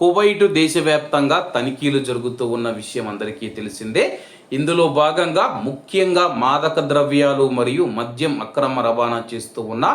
Kuwait దేశవ్యాప్తంగా తనిఖీలు జరుగుతూ ఉన్న విషయం అందరికీ తెలిసిందే. ఇందులో భాగంగా ముఖ్యంగా మాదక ద్రవ్యాలు మరియు మద్యం అక్రమ రవాణా చేస్తూ ఉన్న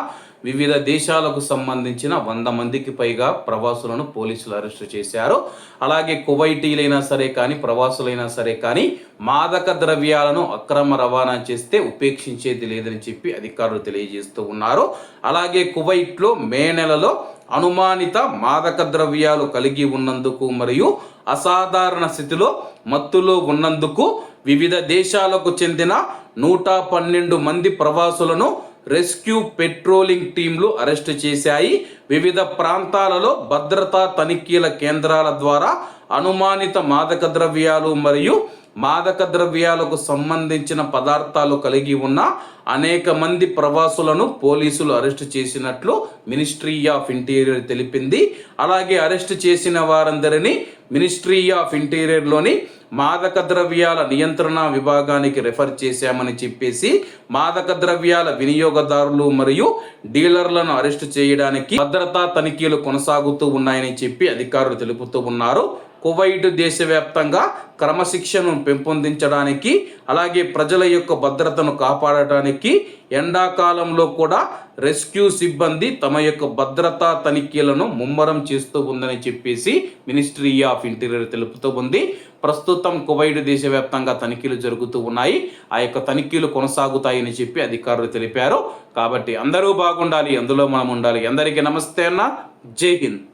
వివిధ దేశాలకు సంబంధించిన వంద మందికి పైగా ప్రవాసులను పోలీసులు అరెస్టు చేశారు. అలాగే కువైటీలైనా సరే కానీ ప్రవాసులైనా సరే కానీ మాదక ద్రవ్యాలను అక్రమ రవాణా చేస్తే ఉపేక్షించేది లేదని చెప్పి అధికారులు తెలియజేస్తూ ఉన్నారు. అలాగే కువైట్లో మే నెలలో అనుమానిత మాదక ద్రవ్యాలు కలిగి ఉన్నందుకు మరియు అసాధారణ స్థితిలో మత్తులో ఉన్నందుకు వివిధ దేశాలకు చెందిన నూట పన్నెండు మంది ప్రవాసులను రెస్క్యూ పెట్రోలింగ్ టీంలు అరెస్టు చేశాయి. వివిధ ప్రాంతాలలో భద్రతా తనిఖీల కేంద్రాల ద్వారా అనుమానిత మాదక ద్రవ్యాలు మరియు మాదక ద్రవ్యాలకు సంబంధించిన పదార్థాలు కలిగి ఉన్న అనేక మంది ప్రవాసులను పోలీసులు అరెస్టు చేసినట్లు మినిస్ట్రీ ఆఫ్ ఇంటీరియర్ తెలిపింది. అలాగే అరెస్టు చేసిన వారందరినీ మినిస్ట్రీ ఆఫ్ ఇంటీరియర్లోని మాదక ద్రవ్యాల నియంత్రణ విభాగానికి రెఫర్ చేశామని చెప్పేసి మాదక ద్రవ్యాల వినియోగదారులు మరియు డీలర్లను అరెస్టు చేయడానికి భద్రతా తనిఖీలు కొనసాగుతూ ఉన్నాయని చెప్పి అధికారులు తెలుపుతూ ఉన్నారు. కువైట్ దేశవ్యాప్తంగా క్రమశిక్షణను పెంపొందించడానికి అలాగే ప్రజల యొక్క భద్రతను కాపాడటానికి ఎండాకాలంలో కూడా రెస్క్యూ సిబ్బంది తమ యొక్క భద్రతా తనిఖీలను ముమ్మరం చేస్తూ ఉందని చెప్పేసి మినిస్ట్రీ ఆఫ్ ఇంటీరియర్ తెలుపుతూ ఉంది. ప్రస్తుతం కువైట్ దేశవ్యాప్తంగా తనిఖీలు జరుగుతూ ఉన్నాయి. ఆ యొక్క తనిఖీలు కొనసాగుతాయని చెప్పి అధికారులు తెలిపారు. కాబట్టి అందరూ బాగుండాలి అందులో మనం ఉండాలి. అందరికీ నమస్తే అన్న. జై హింద్.